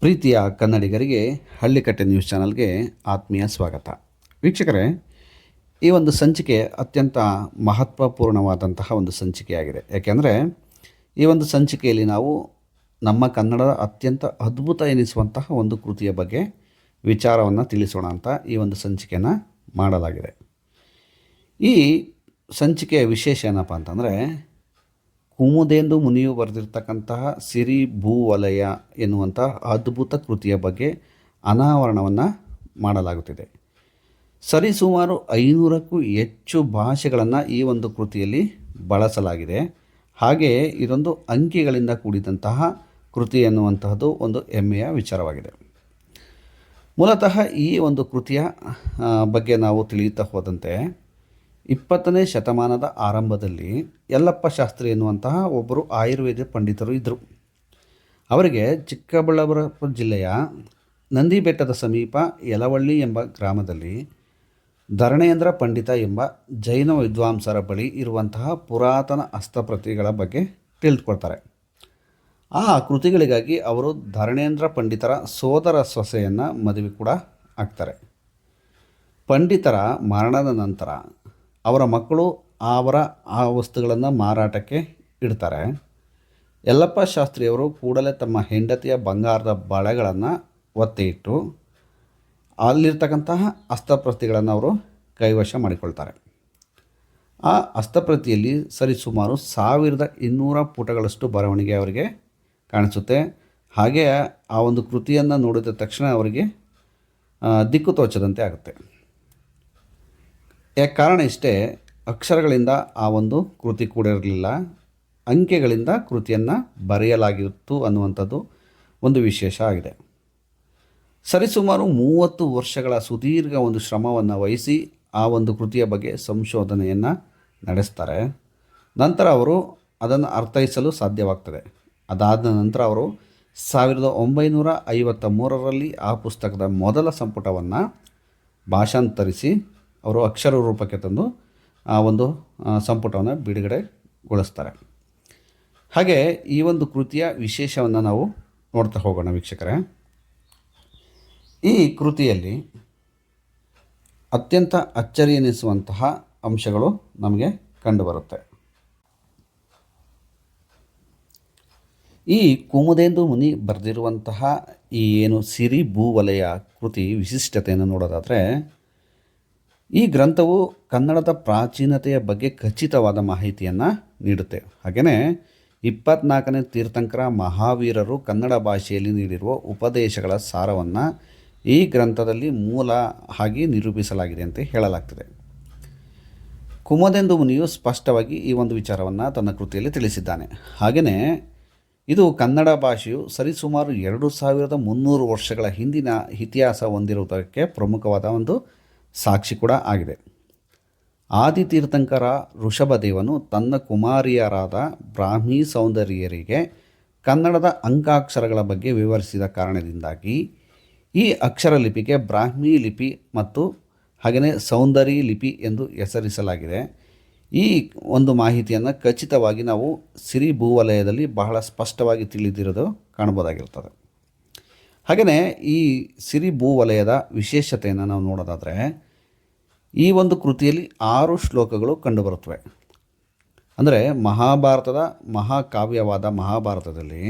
ಪ್ರೀತಿಯ ಕನ್ನಡಿಗರಿಗೆ ಹಳ್ಳಿಕಟ್ಟೆ ನ್ಯೂಸ್ ಚಾನಲ್ಗೆ ಆತ್ಮೀಯ ಸ್ವಾಗತ. ವೀಕ್ಷಕರೇ, ಈ ಒಂದು ಸಂಚಿಕೆ ಅತ್ಯಂತ ಮಹತ್ವಪೂರ್ಣವಾದಂತಹ ಒಂದು ಸಂಚಿಕೆಯಾಗಿದೆ. ಯಾಕೆಂದರೆ, ಈ ಒಂದು ಸಂಚಿಕೆಯಲ್ಲಿ ನಾವು ನಮ್ಮ ಕನ್ನಡದ ಅತ್ಯಂತ ಅದ್ಭುತ ಎನಿಸುವಂತಹ ಒಂದು ಕೃತಿಯ ಬಗ್ಗೆ ವಿಚಾರವನ್ನು ತಿಳಿಸೋಣ ಅಂತ ಈ ಒಂದು ಸಂಚಿಕೆಯನ್ನು ಮಾಡಲಾಗಿದೆ. ಈ ಸಂಚಿಕೆಯ ವಿಶೇಷ ಏನಪ್ಪ ಅಂತಂದರೆ ಕುಮುದೆಂದು ಮುನಿಯು ಬರೆದಿರ್ತಕ್ಕಂತಹ ಸಿರಿ ಭೂವಲಯ ಎನ್ನುವಂತಹ ಅದ್ಭುತ ಕೃತಿಯ ಬಗ್ಗೆ ಅನಾವರಣವನ್ನು ಮಾಡಲಾಗುತ್ತಿದೆ. ಸರಿಸುಮಾರು ಐನೂರಕ್ಕೂ ಹೆಚ್ಚು ಭಾಷೆಗಳನ್ನು ಈ ಒಂದು ಕೃತಿಯಲ್ಲಿ ಬಳಸಲಾಗಿದೆ. ಹಾಗೆಯೇ ಇದೊಂದು ಅಂಕಿಗಳಿಂದ ಕೂಡಿದಂತಹ ಕೃತಿ ಎನ್ನುವಂತಹದ್ದು ಒಂದು ಹೆಮ್ಮೆಯ ವಿಚಾರವಾಗಿದೆ. ಮೂಲತಃ ಈ ಒಂದು ಕೃತಿಯ ಬಗ್ಗೆ ನಾವು ತಿಳಿಯುತ್ತಾ ಹೋದಂತೆ ಇಪ್ಪತ್ತನೇ ಶತಮಾನದ ಆರಂಭದಲ್ಲಿ ಯಲ್ಲಪ್ಪ ಶಾಸ್ತ್ರಿ ಎನ್ನುವಂತಹ ಒಬ್ಬರು ಆಯುರ್ವೇದ ಪಂಡಿತರು ಇದ್ದರು ಅವರಿಗೆ ಚಿಕ್ಕಬಳ್ಳಾಪುರ ಜಿಲ್ಲೆಯ ನಂದಿಬೆಟ್ಟದ ಸಮೀಪ ಯಲವಳ್ಳಿ ಎಂಬ ಗ್ರಾಮದಲ್ಲಿ ಧರಣೇಂದ್ರ ಪಂಡಿತ ಎಂಬ ಜೈನ ವಿದ್ವಾಂಸರ ಬಳಿ ಇರುವಂತಹ ಪುರಾತನ ಹಸ್ತಪ್ರತಿಗಳ ಬಗ್ಗೆ ತಿಳಿದುಕೊಳ್ತಾರೆ. ಆ ಕೃತಿಗಳಿಗಾಗಿ ಅವರು ಧರಣೇಂದ್ರ ಪಂಡಿತರ ಸೋದರ ಸೊಸೆಯನ್ನು ಮದುವೆ ಕೂಡ ಆಗ್ತಾರೆ. ಪಂಡಿತರ ಮರಣದ ನಂತರ ಅವರ ಮಕ್ಕಳು ಅವರ ಆ ವಸ್ತುಗಳನ್ನು ಮಾರಾಟಕ್ಕೆ ಇಡ್ತಾರೆ. ಯಲ್ಲಪ್ಪ ಶಾಸ್ತ್ರಿಯವರು ಕೂಡಲೇ ತಮ್ಮ ಹೆಂಡತಿಯ ಬಂಗಾರದ ಬಳೆಗಳನ್ನು ಒತ್ತೆ ಇಟ್ಟು ಅಲ್ಲಿರ್ತಕ್ಕಂತಹ ಹಸ್ತಪ್ರತಿಗಳನ್ನು ಅವರು ಕೈವಶ ಮಾಡಿಕೊಳ್ತಾರೆ. ಆ ಹಸ್ತಪ್ರತಿಯಲ್ಲಿ ಸರಿಸುಮಾರು ಸಾವಿರದ ಇನ್ನೂರ ಪುಟಗಳಷ್ಟು ಬರವಣಿಗೆ ಅವರಿಗೆ ಕಾಣಿಸುತ್ತೆ. ಹಾಗೆ ಆ ಒಂದು ಕೃತಿಯನ್ನು ನೋಡಿದ ತಕ್ಷಣ ಅವರಿಗೆ ದಿಕ್ಕು ತೋಚದಂತೆ ಆಗುತ್ತೆ. ಯಾಕೆ ಕಾರಣ ಇಷ್ಟೇ? ಅಕ್ಷರಗಳಿಂದ ಆ ಒಂದು ಕೃತಿ ಕೂಡಿರಲಿಲ್ಲ ಅಂಕೆಗಳಿಂದ ಕೃತಿಯನ್ನು ಬರೆಯಲಾಗಿತ್ತು ಅನ್ನುವಂಥದ್ದು ಒಂದು ವಿಶೇಷ ಆಗಿದೆ. ಸರಿಸುಮಾರು ಮೂವತ್ತು ವರ್ಷಗಳ ಸುದೀರ್ಘ ಒಂದು ಶ್ರಮವನ್ನು ವಹಿಸಿ ಆ ಒಂದು ಕೃತಿಯ ಬಗ್ಗೆ ಸಂಶೋಧನೆಯನ್ನು ನಡೆಸ್ತಾರೆ. ನಂತರ ಅವರು ಅದನ್ನು ಅರ್ಥೈಸಲು ಸಾಧ್ಯವಾಗ್ತದೆ. ಅದಾದ ನಂತರ ಅವರು ಸಾವಿರದ ಒಂಬೈನೂರ ಐವತ್ತ ಮೂರರಲ್ಲಿ ಆ ಪುಸ್ತಕದ ಮೊದಲ ಸಂಪುಟವನ್ನು ಭಾಷಾಂತರಿಸಿ ಅವರು ಅಕ್ಷರ ರೂಪಕ್ಕೆ ತಂದು ಆ ಒಂದು ಸಂಪುಟವನ್ನು ಬಿಡುಗಡೆಗೊಳಿಸ್ತಾರೆ. ಹಾಗೆ ಈ ಒಂದು ಕೃತಿಯ ವಿಶೇಷವನ್ನು ನಾವು ನೋಡ್ತಾ ಹೋಗೋಣ ವೀಕ್ಷಕರೇ. ಈ ಕೃತಿಯಲ್ಲಿ ಅತ್ಯಂತ ಅಚ್ಚರಿ ಎನಿಸುವಂತಹ ಅಂಶಗಳು ನಮಗೆ ಕಂಡುಬರುತ್ತೆ. ಈ ಕುಮುದೇಂದು ಮುನಿ ಬರೆದಿರುವಂತಹ ಈ ಏನು ಸಿರಿ ಭೂವಲಯ ಕೃತಿ ವಿಶಿಷ್ಟತೆಯನ್ನು ನೋಡೋದಾದರೆ ಈ ಗ್ರಂಥವು ಕನ್ನಡದ ಪ್ರಾಚೀನತೆಯ ಬಗ್ಗೆ ಖಚಿತವಾದ ಮಾಹಿತಿಯನ್ನು ನೀಡುತ್ತೆ. ಹಾಗೆಯೇ ಇಪ್ಪತ್ನಾಲ್ಕನೇ ತೀರ್ಥಂಕರ ಮಹಾವೀರರು ಕನ್ನಡ ಭಾಷೆಯಲ್ಲಿ ನೀಡಿರುವ ಉಪದೇಶಗಳ ಸಾರವನ್ನು ಈ ಗ್ರಂಥದಲ್ಲಿ ಮೂಲ ಆಗಿ ನಿರೂಪಿಸಲಾಗಿದೆ ಅಂತ ಹೇಳಲಾಗ್ತದೆ. ಕುಮದೆಂದು ಮುನಿಯು ಸ್ಪಷ್ಟವಾಗಿ ಈ ಒಂದು ವಿಚಾರವನ್ನು ತನ್ನ ಕೃತಿಯಲ್ಲಿ ತಿಳಿಸಿದ್ದಾನೆ. ಹಾಗೆಯೇ ಇದು ಕನ್ನಡ ಭಾಷೆಯು ಸರಿಸುಮಾರು ಎರಡು ಸಾವಿರದ ಮುನ್ನೂರು ವರ್ಷಗಳ ಹಿಂದಿನ ಇತಿಹಾಸ ಹೊಂದಿರುವುದಕ್ಕೆ ಪ್ರಮುಖವಾದ ಒಂದು ಸಾಕ್ಷಿ ಕೂಡ ಆಗಿದೆ. ಆದಿತೀರ್ಥಂಕರ ಋಷಭದೇವನು ತನ್ನ ಕುಮಾರಿಯರಾದ ಬ್ರಾಹ್ಮಿ ಸೌಂದರ್ಯರಿಗೆ ಕನ್ನಡದ ಅಂಕಾಕ್ಷರಗಳ ಬಗ್ಗೆ ವಿವರಿಸಿದ ಕಾರಣದಿಂದಾಗಿ ಈ ಅಕ್ಷರ ಲಿಪಿಗೆ ಬ್ರಾಹ್ಮಿ ಲಿಪಿ ಮತ್ತು ಹಾಗೆಯೇ ಸೌಂದರ್ಯ ಲಿಪಿ ಎಂದು ಹೆಸರಿಸಲಾಗಿದೆ. ಈ ಒಂದು ಮಾಹಿತಿಯನ್ನು ಖಚಿತವಾಗಿ ನಾವು ಸಿರಿ ಭೂವಲಯದಲ್ಲಿ ಬಹಳ ಸ್ಪಷ್ಟವಾಗಿ ತಿಳಿದಿರೋದು ಕಾಣ್ಬೋದಾಗಿರ್ತದೆ ಹಾಗೆಯೇ ಈ ಸಿರಿ ಭೂವಲಯದ ವಿಶೇಷತೆಯನ್ನು ನಾವು ನೋಡೋದಾದರೆ ಈ ಒಂದು ಕೃತಿಯಲ್ಲಿ ಆರು ಶ್ಲೋಕಗಳು ಕಂಡುಬರುತ್ತವೆ. ಅಂದರೆ ಮಹಾಭಾರತದ ಮಹಾಕಾವ್ಯವಾದ ಮಹಾಭಾರತದಲ್ಲಿ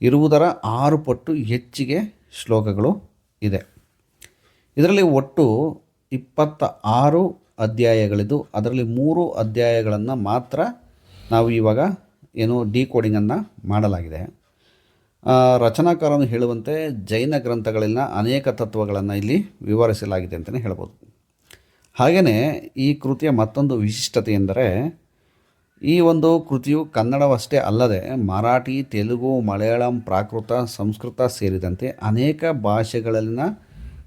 ಇರುವುದರ ಆರು ಪಟ್ಟು ಹೆಚ್ಚಿಗೆ ಶ್ಲೋಕಗಳು ಇದೆ. ಇದರಲ್ಲಿ ಒಟ್ಟು ಇಪ್ಪತ್ತ ಆರು ಅಧ್ಯಾಯಗಳಿದ್ದು, ಅದರಲ್ಲಿ ಮೂರು ಅಧ್ಯಾಯಗಳನ್ನು ಮಾತ್ರ ನಾವು ಇವಾಗ ಏನು ಡಿಕೋಡಿಂಗನ್ನು ಮಾಡಲಾಗಿದೆ. ರಚನಾಕಾರನು ಹೇಳುವಂತೆ ಜೈನ ಗ್ರಂಥಗಳಲ್ಲಿನ ಅನೇಕ ತತ್ವಗಳನ್ನು ಇಲ್ಲಿ ವಿವರಿಸಲಾಗಿದೆ ಅಂತಲೇ ಹೇಳ್ಬೋದು. ಹಾಗೆಯೇ ಈ ಕೃತಿಯ ಮತ್ತೊಂದು ವಿಶಿಷ್ಟತೆ ಎಂದರೆ, ಈ ಒಂದು ಕೃತಿಯು ಕನ್ನಡವಷ್ಟೇ ಅಲ್ಲದೆ ಮರಾಠಿ, ತೆಲುಗು, ಮಲಯಾಳಂ, ಪ್ರಾಕೃತ, ಸಂಸ್ಕೃತ ಸೇರಿದಂತೆ ಅನೇಕ ಭಾಷೆಗಳಲ್ಲಿನ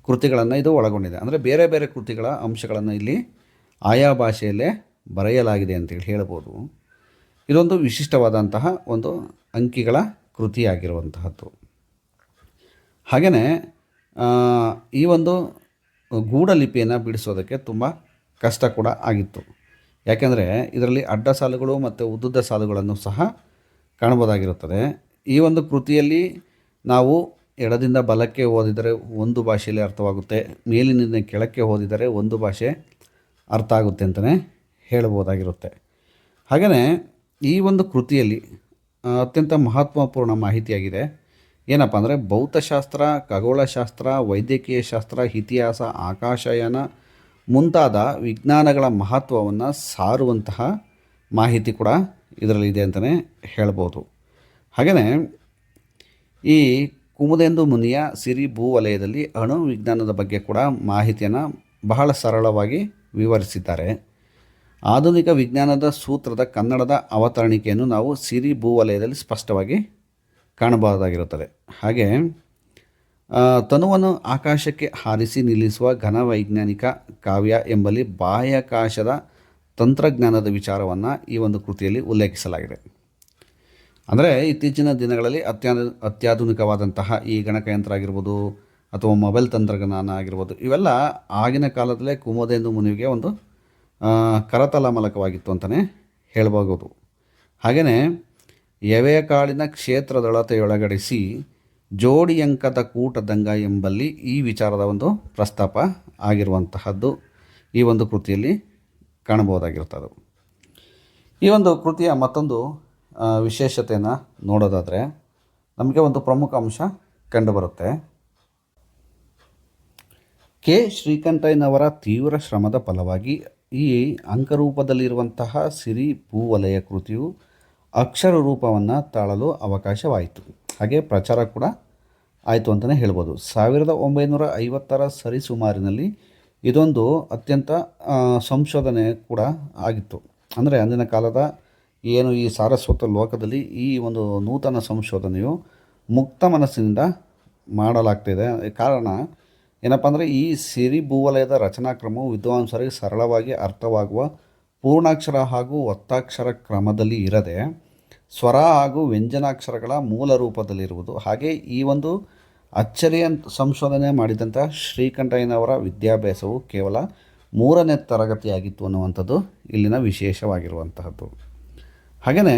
ಕೃತಿಗಳನ್ನು ಇದು ಒಳಗೊಂಡಿದೆ. ಅಂದರೆ ಬೇರೆ ಬೇರೆ ಕೃತಿಗಳ ಅಂಶಗಳನ್ನು ಇಲ್ಲಿ ಆಯಾ ಭಾಷೆಯಲ್ಲೇ ಬರೆಯಲಾಗಿದೆ ಅಂತೇಳಿ ಹೇಳ್ಬೋದು. ಇದೊಂದು ವಿಶಿಷ್ಟವಾದಂತಹ ಒಂದು ಅಂಕಿಗಳ ಕೃತಿಯಾಗಿರುವಂತಹದ್ದು. ಹಾಗೆಯೇ ಈ ಒಂದು ಗೂಢ ಲಿಪಿಯನ್ನು ಬಿಡಿಸೋದಕ್ಕೆ ತುಂಬ ಕಷ್ಟ ಕೂಡ ಆಗಿತ್ತು. ಯಾಕೆಂದರೆ ಇದರಲ್ಲಿ ಅಡ್ಡ ಸಾಲುಗಳು ಮತ್ತು ಉದ್ದುದ್ದ ಸಾಲುಗಳನ್ನು ಸಹ ಕಾಣಬೋದಾಗಿರುತ್ತದೆ ಈ ಒಂದು ಕೃತಿಯಲ್ಲಿ ನಾವು ಎಡದಿಂದ ಬಲಕ್ಕೆ ಓದಿದರೆ ಒಂದು ಭಾಷೆಯಲ್ಲಿ ಅರ್ಥವಾಗುತ್ತೆ, ಮೇಲಿನಿಂದ ಕೆಳಕ್ಕೆ ಓದಿದರೆ ಒಂದು ಭಾಷೆ ಅರ್ಥ ಆಗುತ್ತೆ ಅಂತಲೇ ಹೇಳ್ಬೋದಾಗಿರುತ್ತೆ ಹಾಗೆಯೇ ಈ ಒಂದು ಕೃತಿಯಲ್ಲಿ ಅತ್ಯಂತ ಮಹತ್ವಪೂರ್ಣ ಮಾಹಿತಿಯಾಗಿದೆ. ಏನಪ್ಪ ಅಂದರೆ ಭೌತಶಾಸ್ತ್ರ, ಖಗೋಳಶಾಸ್ತ್ರ ವೈದ್ಯಕೀಯ ಶಾಸ್ತ್ರ ಇತಿಹಾಸ, ಆಕಾಶಯಾನ ಮುಂತಾದ ವಿಜ್ಞಾನಗಳ ಮಹತ್ವವನ್ನು ಸಾರುವಂತಹ ಮಾಹಿತಿ ಕೂಡ ಇದರಲ್ಲಿ ಇದೆ ಅಂತಲೇ ಹೇಳ್ಬೋದು. ಹಾಗೆಯೇ ಈ ಕುಮುದೆಂದು ಮುನಿಯ ಸಿರಿ ಭೂ ವಲಯದಲ್ಲಿ ಅಣು ವಿಜ್ಞಾನದ ಬಗ್ಗೆ ಕೂಡ ಮಾಹಿತಿಯನ್ನು ಬಹಳ ಸರಳವಾಗಿ ವಿವರಿಸಿದ್ದಾರೆ. ಆಧುನಿಕ ವಿಜ್ಞಾನದ ಸೂತ್ರದ ಕನ್ನಡದ ಅವತರಣಿಕೆಯನ್ನು ನಾವು ಸಿರಿ ಭೂ ವಲಯದಲ್ಲಿ ಸ್ಪಷ್ಟವಾಗಿ ಕಾಣಬಹುದಾಗಿರುತ್ತದೆ. ಹಾಗೆ ತನುವನ್ನು ಆಕಾಶಕ್ಕೆ ಹಾರಿಸಿ ನಿಲ್ಲಿಸುವ ಘನವೈಜ್ಞಾನಿಕ ಕಾವ್ಯ ಎಂಬಲ್ಲಿ ಬಾಹ್ಯಾಕಾಶದ ತಂತ್ರಜ್ಞಾನದ ವಿಚಾರವನ್ನು ಈ ಒಂದು ಕೃತಿಯಲ್ಲಿ ಉಲ್ಲೇಖಿಸಲಾಗಿದೆ. ಅಂದರೆ, ಇತ್ತೀಚಿನ ದಿನಗಳಲ್ಲಿ ಅತ್ಯಾಧು ಅತ್ಯಾಧುನಿಕವಾದಂತಹ ಈ ಗಣಕಯಂತ್ರ ಆಗಿರ್ಬೋದು, ಅಥವಾ ಮೊಬೈಲ್ ತಂತ್ರಜ್ಞಾನ ಆಗಿರ್ಬೋದು, ಇವೆಲ್ಲ ಆಗಿನ ಕಾಲದಲ್ಲೇ ಕುಮೋದೆಂದು ಮುನಿವಿಗೆ ಒಂದು ಕರತಲ ಕರತಲಮಲಕವಾಗಿತ್ತು ಅಂತಲೇ ಹೇಳಬಹುದು ಹಾಗೆಯೇ ಎವೆಯ ಕ್ಷೇತ್ರದಳತೆಯೊಳಗಡಿಸಿ ಜೋಡಿಯಂಕದ ಕೂಟದಂಗ ಎಂಬಲ್ಲಿ ಈ ವಿಚಾರದ ಒಂದು ಪ್ರಸ್ತಾಪ ಆಗಿರುವಂತಹದ್ದು ಈ ಒಂದು ಕೃತಿಯಲ್ಲಿ ಕಾಣಬಹುದಾಗಿರ್ತದೆ ಈ ಒಂದು ಕೃತಿಯ ಮತ್ತೊಂದು ವಿಶೇಷತೆಯನ್ನು ನೋಡೋದಾದರೆ ನಮಗೆ ಒಂದು ಪ್ರಮುಖ ಅಂಶ ಕಂಡುಬರುತ್ತೆ. ಕೆ. ಶ್ರೀಕಂಠಯ್ಯನವರ ತೀವ್ರ ಶ್ರಮದ ಫಲವಾಗಿ ಈ ಅಂಕರೂಪದಲ್ಲಿರುವಂತಹ ಸಿರಿ ಭೂವಲಯ ಕೃತಿಯು ಅಕ್ಷರ ರೂಪವನ್ನು ತಾಳಲು ಅವಕಾಶವಾಯಿತು. ಹಾಗೆ ಪ್ರಚಾರ ಕೂಡ ಆಯಿತು ಅಂತಲೇ ಹೇಳ್ಬೋದು. ಸಾವಿರದ ಒಂಬೈನೂರ ಐವತ್ತರ ಸರಿಸುಮಾರಿನಲ್ಲಿ ಇದೊಂದು ಅತ್ಯಂತ ಸಂಶೋಧನೆ ಕೂಡ ಆಗಿತ್ತು. ಅಂದರೆ ಅಂದಿನ ಕಾಲದ ಏನು ಈ ಸಾರಸ್ವತ ಲೋಕದಲ್ಲಿ ಈ ಒಂದು ನೂತನ ಸಂಶೋಧನೆಯು ಮುಕ್ತ ಮನಸ್ಸಿನಿಂದ ಮಾಡಲಾಗ್ತಿದೆ ಕಾರಣ ಏನಪ್ಪ ಅಂದರೆ ಈ ಸಿರಿ ಭೂವಲಯದ ರಚನಾಕ್ರಮವು ವಿದ್ವಾಂಸರಿಗೆ ಸರಳವಾಗಿ ಅರ್ಥವಾಗುವ ಪೂರ್ಣಾಕ್ಷರ ಹಾಗೂ ಒತ್ತಾಕ್ಷರ ಕ್ರಮದಲ್ಲಿ ಇರದೆ ಸ್ವರ ಹಾಗೂ ವ್ಯಂಜನಾಕ್ಷರಗಳ ಮೂಲ ರೂಪದಲ್ಲಿರುವುದು. ಹಾಗೆ ಈ ಒಂದು ಅಚ್ಚರಿಯ ಸಂಶೋಧನೆ ಮಾಡಿದಂಥ ಶ್ರೀಕಂಠಯ್ಯನವರ ವಿದ್ಯಾಭ್ಯಾಸವು ಕೇವಲ ಮೂರನೇ ತರಗತಿಯಾಗಿತ್ತು ಅನ್ನುವಂಥದ್ದು ಇಲ್ಲಿನ ವಿಶೇಷವಾಗಿರುವಂತಹದ್ದು. ಹಾಗೆಯೇ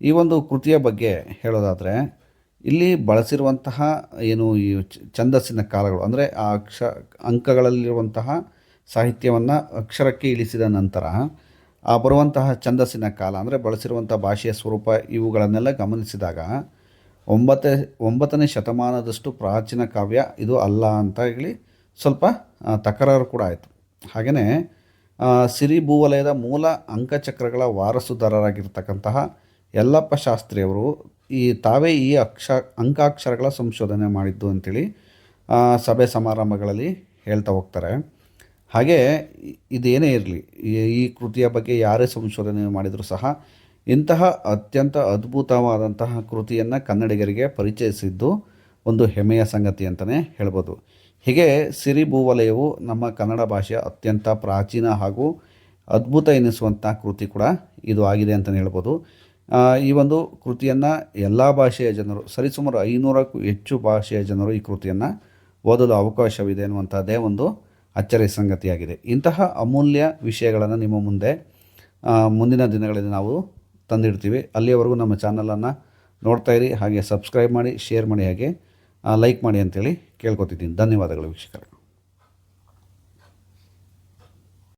ಈ ಒಂದು ಕೃತಿಯ ಬಗ್ಗೆ ಹೇಳೋದಾದರೆ, ಇಲ್ಲಿ ಬಳಸಿರುವಂತಹ ಏನು ಈ ಛಂದಸ್ಸಿನ ಕಾಲಗಳು, ಅಂದರೆ ಆ ಅಕ್ಷ, ಅಂಕಗಳಲ್ಲಿರುವಂತಹ ಸಾಹಿತ್ಯವನ್ನು ಅಕ್ಷರಕ್ಕೆ ಇಳಿಸಿದ ನಂತರ ಬರುವಂತಹ ಛಂದಸ್ಸಿನ ಕಾಲ ಅಂದರೆ ಬಳಸಿರುವಂಥ ಭಾಷೆಯ ಸ್ವರೂಪ ಇವುಗಳನ್ನೆಲ್ಲ ಗಮನಿಸಿದಾಗ ಒಂಬತ್ತ ಒಂಬತ್ತನೇ ಶತಮಾನದಷ್ಟು ಪ್ರಾಚೀನ ಕಾವ್ಯ ಇದು ಅಲ್ಲ ಅಂತ ಹೇಳಿ ಸ್ವಲ್ಪ ತಕರಾರು ಕೂಡ ಆಯಿತು. ಹಾಗೆಯೇ ಸಿರಿ ಭೂವಲಯದ ಮೂಲ ಅಂಕಚಕ್ರಗಳ ವಾರಸುದಾರರಾಗಿರ್ತಕ್ಕಂತಹ ಯಲ್ಲಪ್ಪ ಶಾಸ್ತ್ರಿಯವರು ಈ ತಾವೇ ಈ ಅಕ್ಷ ಅಂಕಾಕ್ಷರಗಳ ಸಂಶೋಧನೆ ಮಾಡಿದ್ದು ಅಂತೇಳಿ ಆ, ಸಭೆ ಸಮಾರಂಭಗಳಲ್ಲಿ ಹೇಳ್ತಾ ಹೋಗ್ತಾರೆ. ಹಾಗೆ ಇದೇನೇ ಇರಲಿ, ಈ ಕೃತಿಯ ಬಗ್ಗೆ ಯಾರೇ ಸಂಶೋಧನೆ ಮಾಡಿದರೂ ಸಹ ಇಂತಹ ಅತ್ಯಂತ ಅದ್ಭುತವಾದಂತಹ ಕೃತಿಯನ್ನು ಕನ್ನಡಿಗರಿಗೆ ಪರಿಚಯಿಸಿದ್ದು ಒಂದು ಹೆಮ್ಮೆಯ ಸಂಗತಿ ಅಂತಲೇ ಹೇಳ್ಬೋದು. ಹೀಗೆ ಸಿರಿ ಭೂವಲಯವು ನಮ್ಮ ಕನ್ನಡ ಭಾಷೆಯ ಅತ್ಯಂತ ಪ್ರಾಚೀನ ಹಾಗೂ ಅದ್ಭುತ ಎನಿಸುವಂಥ ಕೃತಿ ಕೂಡ ಇದು ಆಗಿದೆ ಅಂತಲೇ ಹೇಳ್ಬೋದು. ಈ ಒಂದು ಕೃತಿಯನ್ನು ಎಲ್ಲ ಭಾಷೆಯ ಜನರು, ಸರಿಸುಮಾರು ಐನೂರಕ್ಕೂ ಹೆಚ್ಚು ಭಾಷೆಯ ಜನರು ಈ ಕೃತಿಯನ್ನು ಓದಲು ಅವಕಾಶವಿದೆ ಅನ್ನುವಂಥದ್ದೇ ಒಂದು ಅಚ್ಚರಿಯ ಸಂಗತಿಯಾಗಿದೆ. ಇಂತಹ ಅಮೂಲ್ಯ ವಿಷಯಗಳನ್ನು ನಿಮ್ಮ ಮುಂದೆ ಮುಂದಿನ ದಿನಗಳಲ್ಲಿ ನಾವು ತಂದಿಡ್ತೀವಿ. ಅಲ್ಲಿಯವರೆಗೂ ನಮ್ಮ ಚಾನಲನ್ನು ನೋಡ್ತಾ ಇರಿ, ಹಾಗೆ ಸಬ್ಸ್ಕ್ರೈಬ್ ಮಾಡಿ, ಶೇರ್ ಮಾಡಿ, ಹಾಗೆ ಲೈಕ್ ಮಾಡಿ ಅಂತೇಳಿ ಕೇಳ್ಕೊತಿದ್ದೀನಿ. ಧನ್ಯವಾದಗಳು ವೀಕ್ಷಕರೇ.